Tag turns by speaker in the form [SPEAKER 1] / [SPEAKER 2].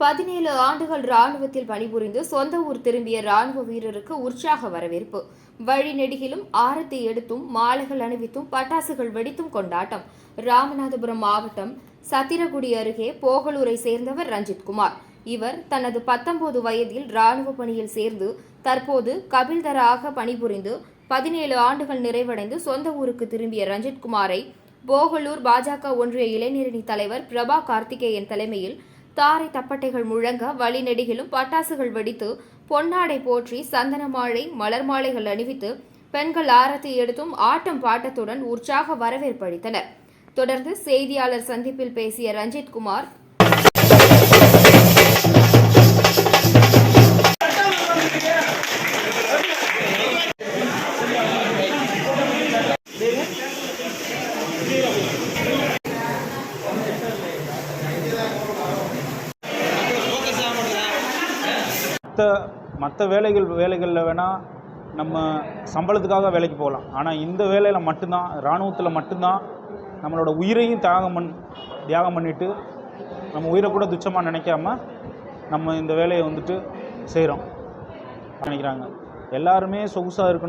[SPEAKER 1] பதினேழு ஆண்டுகள் ராணுவத்தில் பணிபுரிந்து சொந்த ஊர் திரும்பிய ராணுவ வீரருக்கு உற்சாக வரவேற்பு. வழி நெடுகிலும் ஆரத்தி எடுத்தும் மாலைகள் அணிவித்தும் பட்டாசுகள் வெடித்தும் கொண்டாட்டம். ராமநாதபுரம் மாவட்டம் சத்திரகுடி அருகே போகலூரை சேர்ந்தவர் ரஞ்சித்குமார் இவர் தனது பத்தொன்பது வயதில் ராணுவ பணியில் சேர்ந்து தற்போது கபில்தராக பணிபுரிந்து பதினேழு ஆண்டுகள் நிறைவடைந்து சொந்த ஊருக்கு திரும்பிய ரஞ்சித்குமாரை போகலூர் பாஜக ஒன்றிய இளைஞரணி தலைவர் பிரபா கார்த்திகேயன் தலைமையில் தாரை தப்பட்டைகள் முழங்க வழிநெடுகிலும் பட்டாசுகள் வெடித்து பொன்னாடை போற்றி சந்தன மாலை மலர் மாலைகள் அணிவித்து பெண்கள் ஆரத்தி எடுத்தும் ஆட்டம் பாட்டத்துடன் உற்சாக வரவேற்பு அளித்தனர் தொடர்ந்து செய்தியாளர் சந்திப்பில் பேசிய ரஞ்சித் குமார்
[SPEAKER 2] மற்ற மற்ற வேலைகள் வேலைகளில் வேணால் நம்ம சம்பளத்துக்காக வேலைக்கு போகலாம். ஆனால் இந்த வேலையில் மட்டும்தான் இராணுவத்தில் மட்டும்தான் நம்மளோட உயிரையும் தியாகம் பண் தியாகம் பண்ணிட்டு நம்ம உயிரை கூட துச்சமாக நினைக்காம நம்ம இந்த வேலையை வந்துட்டு செய்கிறோம் நினைக்கிறாங்க. எல்லாருமே சொகுசாக இருக்கணும்.